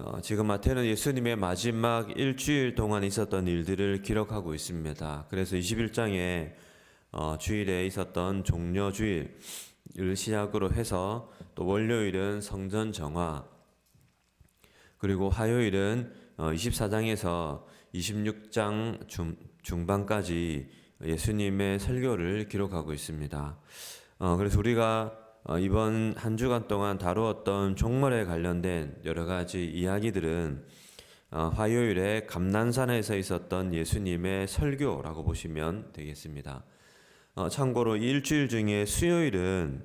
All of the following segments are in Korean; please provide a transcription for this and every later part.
어, 지금 마태는 예수님의 마지막 일주일 동안 있었던 일들을 기록하고 있습니다. 그래서 21장에 어, 주일에 있었던 종려 주일을 시작으로 해서 또 월요일은 성전 정화 그리고 화요일은 어, 24장에서 26장 중, 중반까지 예수님의 설교를 기록하고 있습니다. 어, 그래서 우리가 어, 이번 한 주간 동안 다루었던 종말에 관련된 여러 가지 이야기들은 어, 화요일에 감난산에서 있었던 예수님의 설교라고 보시면 되겠습니다. 어, 참고로 이 일주일 중에 수요일은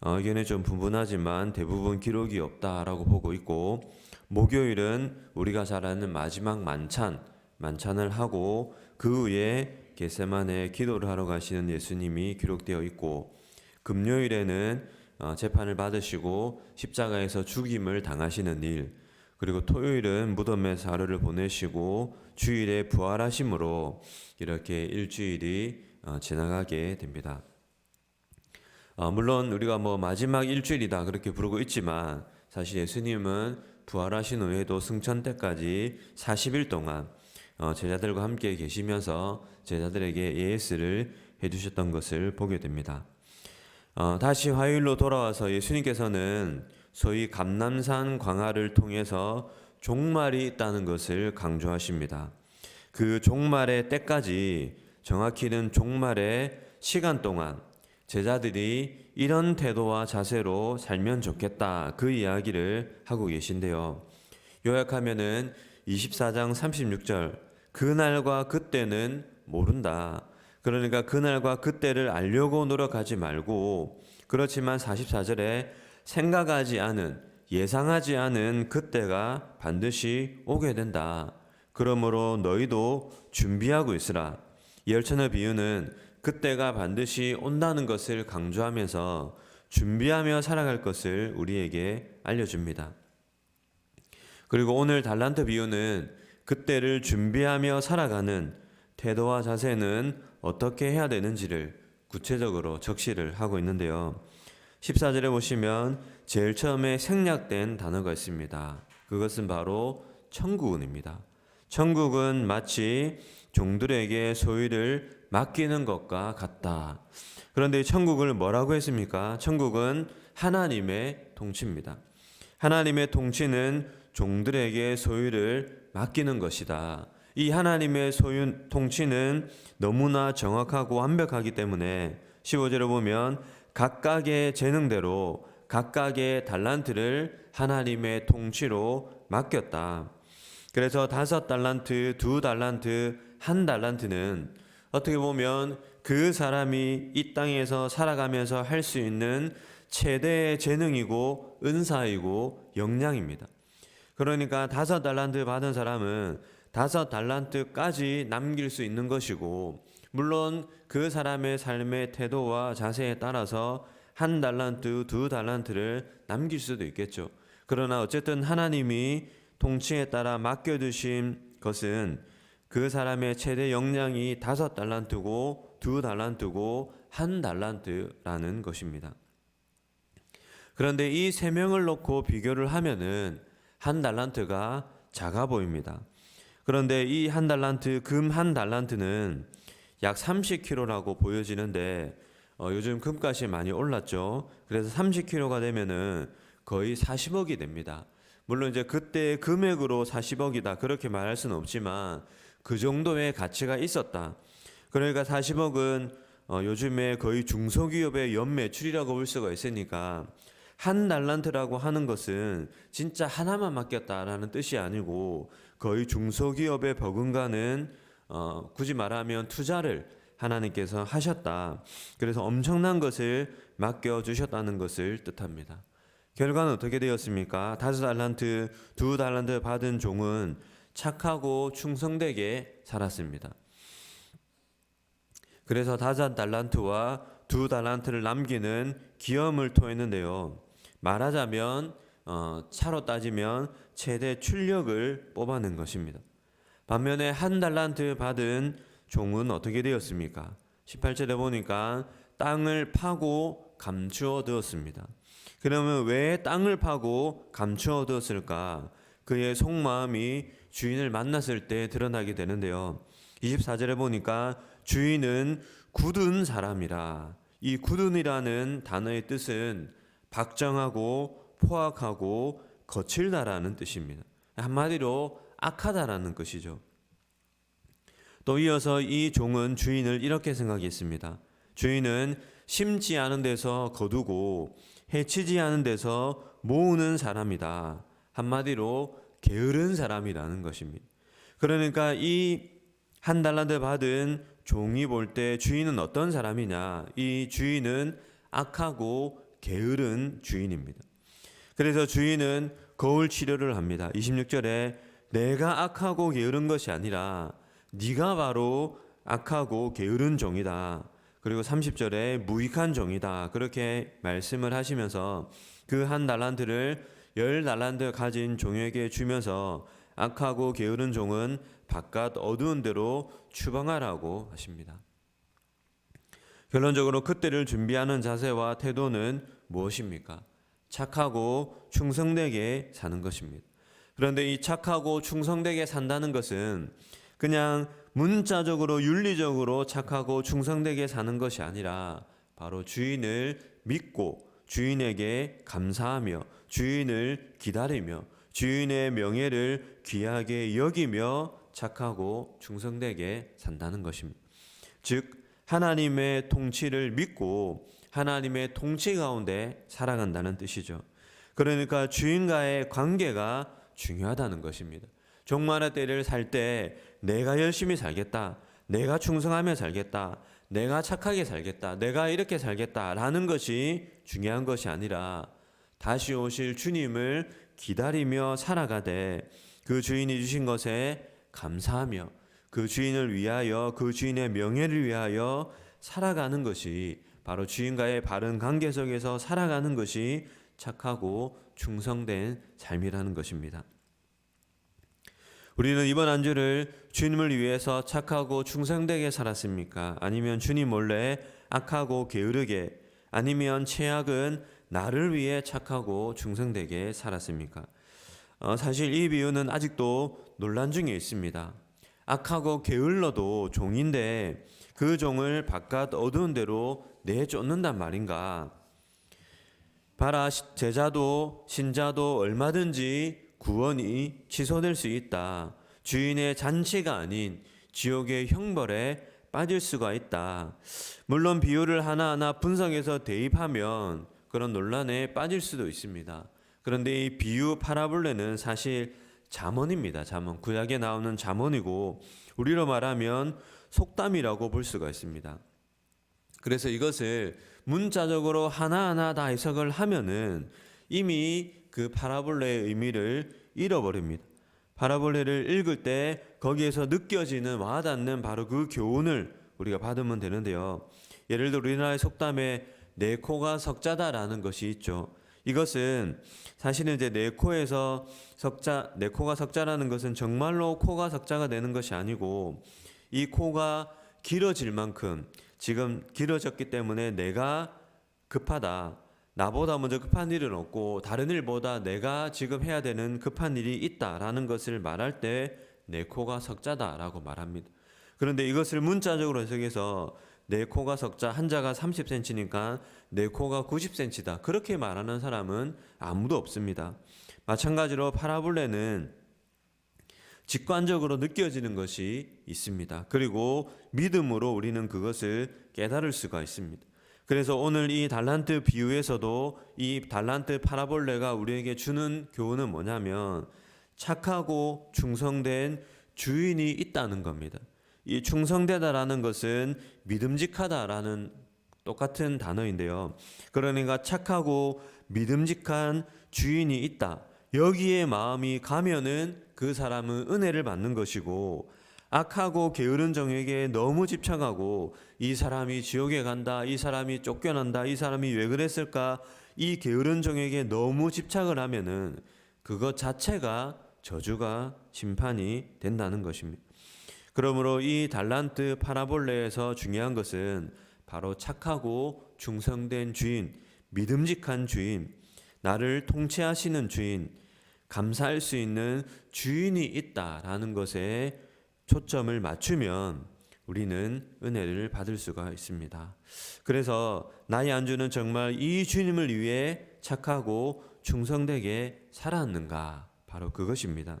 어, 의견이 좀 분분하지만 대부분 기록이 없다라고 보고 있고 목요일은 우리가 잘 아는 마지막 만찬 만찬을 하고 그 후에 겟세만에 기도를 하러 가시는 예수님이 기록되어 있고 금요일에는 어, 재판을 받으시고 십자가에서 죽임을 당하시는 일 그리고 토요일은 무덤에서 하루를 보내시고 주일에 부활하심으로 이렇게 일주일이 어, 지나가게 됩니다. 어, 물론 우리가 뭐 마지막 일주일이다 그렇게 부르고 있지만 사실 예수님은 부활하신 후에도 승천 때까지 40일 동안 어, 제자들과 함께 계시면서 제자들에게 예스를 해주셨던 것을 보게 됩니다. 어, 다시 화요일로 돌아와서 예수님께서는 소위 감남산 광화를 통해서 종말이 있다는 것을 강조하십니다. 그 종말의 때까지 정확히는 종말의 시간 동안 제자들이 이런 태도와 자세로 살면 좋겠다 그 이야기를 하고 계신데요. 요약하면은 24장 36절 그날과 그때는 모른다. 그러니까 그날과 그때를 알려고 노력하지 말고 그렇지만 44절에 생각하지 않은 예상하지 않은 그때가 반드시 오게 된다. 그러므로 너희도 준비하고 있으라. 열천의 비유는 그때가 반드시 온다는 것을 강조하면서 준비하며 살아갈 것을 우리에게 알려줍니다. 그리고 오늘 달란트 비유는 그때를 준비하며 살아가는 태도와 자세는 어떻게 해야 되는지를 구체적으로 적시를 하고 있는데요. 14절에 보시면 제일 처음에 생략된 단어가 있습니다. 그것은 바로 천국은입니다. 천국은 마치 종들에게 소유를 맡기는 것과 같다. 그런데 천국을 뭐라고 했습니까? 천국은 하나님의 통치입니다. 하나님의 통치는 종들에게 소유를 맡기는 것이다. 이 하나님의 소유 통치는 너무나 정확하고 완벽하기 때문에 15절에 보면 각각의 재능대로 각각의 달란트를 하나님의 통치로 맡겼다. 그래서 다섯 달란트, 두 달란트, 한 달란트는 어떻게 보면 그 사람이 이 땅에서 살아가면서 할 수 있는 최대의 재능이고 은사이고 역량입니다. 그러니까 다섯 달란트 받은 사람은 다섯 달란트까지 남길 수 있는 것이고 물론 그 사람의 삶의 태도와 자세에 따라서 한 달란트, 두 달란트를 남길 수도 있겠죠. 그러나 어쨌든 하나님이 통치에 따라 맡겨두신 것은 그 사람의 최대 역량이 다섯 달란트고 두 달란트고 한 달란트라는 것입니다. 그런데 이 세 명을 놓고 비교를 하면은 한 달란트가 작아 보입니다. 그런데 이 한 달란트 금 한 달란트는 약 30kg라고 보여지는데 어, 요즘 금값이 많이 올랐죠. 그래서 30kg가 되면은 거의 40억이 됩니다. 물론 이제 그때 금액으로 40억이다 그렇게 말할 수는 없지만 그 정도의 가치가 있었다. 그러니까 40억은 어, 요즘에 거의 중소기업의 연매출이라고 볼 수가 있으니까 한 달란트라고 하는 것은 진짜 하나만 맡겼다라는 뜻이 아니고 거의 중소기업에 버금가는 어, 굳이 말하면 투자를 하나님께서 하셨다. 그래서 엄청난 것을 맡겨 주셨다는 것을 뜻합니다. 결과는 어떻게 되었습니까? 다섯 달란트, 두 달란트 받은 종은 착하고 충성되게 살았습니다. 그래서 다섯 달란트와 두 달란트를 남기는 기염을 토했는데요. 말하자면 어, 차로 따지면 최대 출력을 뽑아낸 것입니다. 반면에 한 달란트 받은 종은 어떻게 되었습니까? 18절에 보니까 땅을 파고 감추어 두었습니다. 그러면 왜 땅을 파고 감추어 두었을까? 그의 속마음이 주인을 만났을 때 드러나게 되는데요. 24절에 보니까 주인은 굳은 사람이라. 이 굳은이라는 단어의 뜻은 박정하고 포악하고 거칠다라는 뜻입니다. 한마디로 악하다라는 것이죠. 또 이어서 이 종은 주인을 이렇게 생각했습니다. 주인은 심지 않은 데서 거두고 해치지 않은 데서 모으는 사람이다. 한마디로 게으른 사람이라는 것입니다. 그러니까 이 한 달란트 받은 종이 볼 때 주인은 어떤 사람이냐? 이 주인은 악하고 게으른 주인입니다. 그래서 주인은 거울 치료를 합니다. 26절에 내가 악하고 게으른 것이 아니라 네가 바로 악하고 게으른 종이다. 그리고 30절에 무익한 종이다. 그렇게 말씀을 하시면서 그 한 달란트를 열 달란트 가진 종에게 주면서 악하고 게으른 종은 바깥 어두운 데로 추방하라고 하십니다. 결론적으로 그때를 준비하는 자세와 태도는 무엇입니까? 착하고 충성되게 사는 것입니다. 그런데 이 착하고 충성되게 산다는 것은 그냥 문자적으로 윤리적으로 착하고 충성되게 사는 것이 아니라 바로 주인을 믿고 주인에게 감사하며 주인을 기다리며 주인의 명예를 귀하게 여기며 착하고 충성되게 산다는 것입니다. 즉 하나님의 통치를 믿고 하나님의 통치 가운데 살아간다는 뜻이죠. 그러니까 주인과의 관계가 중요하다는 것입니다. 종말의 때를 살 때 내가 열심히 살겠다. 내가 충성하며 살겠다. 내가 착하게 살겠다. 내가 이렇게 살겠다라는 것이 중요한 것이 아니라 다시 오실 주님을 기다리며 살아가되 그 주인이 주신 것에 감사하며 그 주인을 위하여 그 주인의 명예를 위하여 살아가는 것이 바로 주인과의 바른 관계 속에서 살아가는 것이 착하고 충성된 삶이라는 것입니다. 우리는 이번 안주를 주님을 위해서 착하고 충성되게 살았습니까? 아니면 주님 몰래 악하고 게으르게 아니면 최악은 나를 위해 착하고 충성되게 살았습니까? 어, 사실 이 비유는 아직도 논란 중에 있습니다. 악하고 게을러도 종인데 그 종을 바깥 어두운 데로 내쫓는단 말인가? 봐라 제자도 신자도 얼마든지 구원이 취소될 수 있다. 주인의 잔치가 아닌 지옥의 형벌에 빠질 수가 있다. 물론 비유를 하나하나 분석해서 대입하면 그런 논란에 빠질 수도 있습니다. 그런데 이 비유 파라볼레는 사실 잠언입니다. 잠언. 구약에 나오는 잠언이고 우리로 말하면 속담이라고 볼 수가 있습니다. 그래서 이것을 문자적으로 하나하나 다 해석을 하면은 이미 그 파라볼레의 의미를 잃어버립니다. 파라볼레를 읽을 때 거기에서 느껴지는 와닿는 바로 그 교훈을 우리가 받으면 되는데요. 예를 들어 우리나라의 속담에 내 코가 석자다라는 것이 있죠. 이것은 사실은 이제 내 코에서 석자, 내 코가 석자라는 것은 정말로 코가 석자가 되는 것이 아니고 이 코가 길어질 만큼 지금 길어졌기 때문에 내가 급하다. 나보다 먼저 급한 일은 없고 다른 일보다 내가 지금 해야 되는 급한 일이 있다라는 것을 말할 때 내 코가 석자다라고 말합니다. 그런데 이것을 문자적으로 해석해서 내 코가 석자 한자가 30cm니까 내 코가 90cm다. 그렇게 말하는 사람은 아무도 없습니다. 마찬가지로 파라볼레는 직관적으로 느껴지는 것이 있습니다. 그리고 믿음으로 우리는 그것을 깨달을 수가 있습니다. 그래서 오늘 이 달란트 비유에서도 이 달란트 파라볼레가 우리에게 주는 교훈은 뭐냐면 착하고 충성된 주인이 있다는 겁니다. 이 충성되다라는 것은 믿음직하다라는 똑같은 단어인데요. 그러니까 착하고 믿음직한 주인이 있다. 여기에 마음이 가면은 그 사람은 은혜를 받는 것이고 악하고 게으른 종에게 너무 집착하고 이 사람이 지옥에 간다, 이 사람이 쫓겨난다, 이 사람이 왜 그랬을까, 이 게으른 종에게 너무 집착을 하면은 그것 자체가 저주가 심판이 된다는 것입니다. 그러므로 이 달란트 파라볼레에서 중요한 것은 바로 착하고 충성된 주인, 믿음직한 주인, 나를 통치하시는 주인, 감사할 수 있는 주인이 있다라는 것에 초점을 맞추면 우리는 은혜를 받을 수가 있습니다. 그래서 나의 안주는 정말 이 주님을 위해 착하고 충성되게 살았는가? 바로 그것입니다.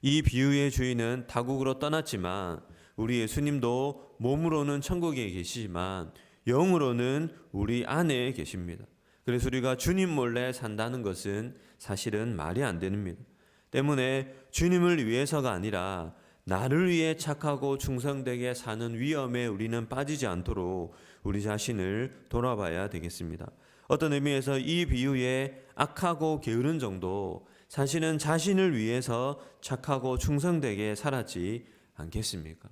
이 비유의 주인은 타국으로 떠났지만 우리 예수님도 몸으로는 천국에 계시지만 영으로는 우리 안에 계십니다. 그래서 우리가 주님 몰래 산다는 것은 사실은 말이 안 됩니다. 때문에 주님을 위해서가 아니라 나를 위해 착하고 충성되게 사는 위험에 우리는 빠지지 않도록 우리 자신을 돌아봐야 되겠습니다. 어떤 의미에서 이 비유에 악하고 게으른 정도 사실은 자신을 위해서 착하고 충성되게 살았지 않겠습니까?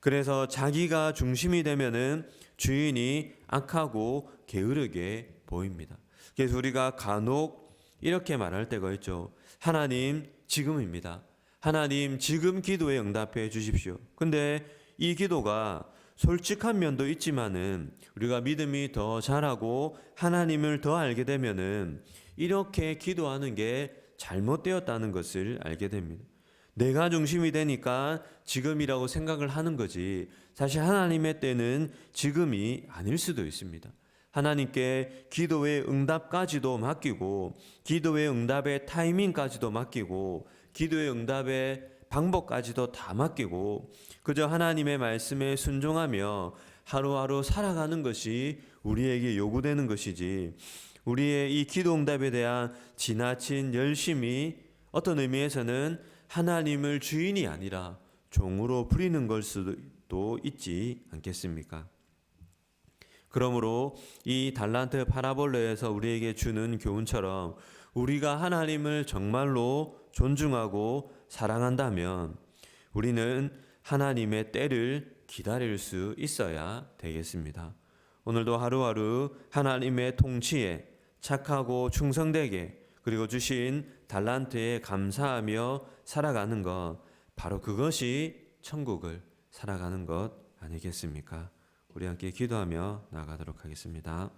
그래서 자기가 중심이 되면은 주인이 악하고 게으르게 보입니다. 그래서 우리가 간혹 이렇게 말할 때가 있죠. 하나님 지금입니다. 하나님 지금 기도에 응답해 주십시오. 근데 이 기도가 솔직한 면도 있지만은 우리가 믿음이 더 자라고 하나님을 더 알게 되면은 이렇게 기도하는 게 잘못되었다는 것을 알게 됩니다. 내가 중심이 되니까 지금이라고 생각을 하는 거지. 사실 하나님의 때는 지금이 아닐 수도 있습니다. 하나님께 기도의 응답까지도 맡기고, 기도의 응답의 타이밍까지도 맡기고, 기도의 응답의 방법까지도 다 맡기고, 그저 하나님의 말씀에 순종하며 하루하루 살아가는 것이 우리에게 요구되는 것이지, 우리의 이 기도 응답에 대한 지나친 열심이 어떤 의미에서는 하나님을 주인이 아니라 종으로 부리는 걸 수도 있지 않겠습니까? 그러므로 이 달란트 파라볼레에서 우리에게 주는 교훈처럼 우리가 하나님을 정말로 존중하고 사랑한다면 우리는 하나님의 때를 기다릴 수 있어야 되겠습니다. 오늘도 하루하루 하나님의 통치에 착하고 충성되게 그리고 주신 달란트에 감사하며 살아가는 것 바로 그것이 천국을 살아가는 것 아니겠습니까? 우리 함께 기도하며 나가도록 하겠습니다.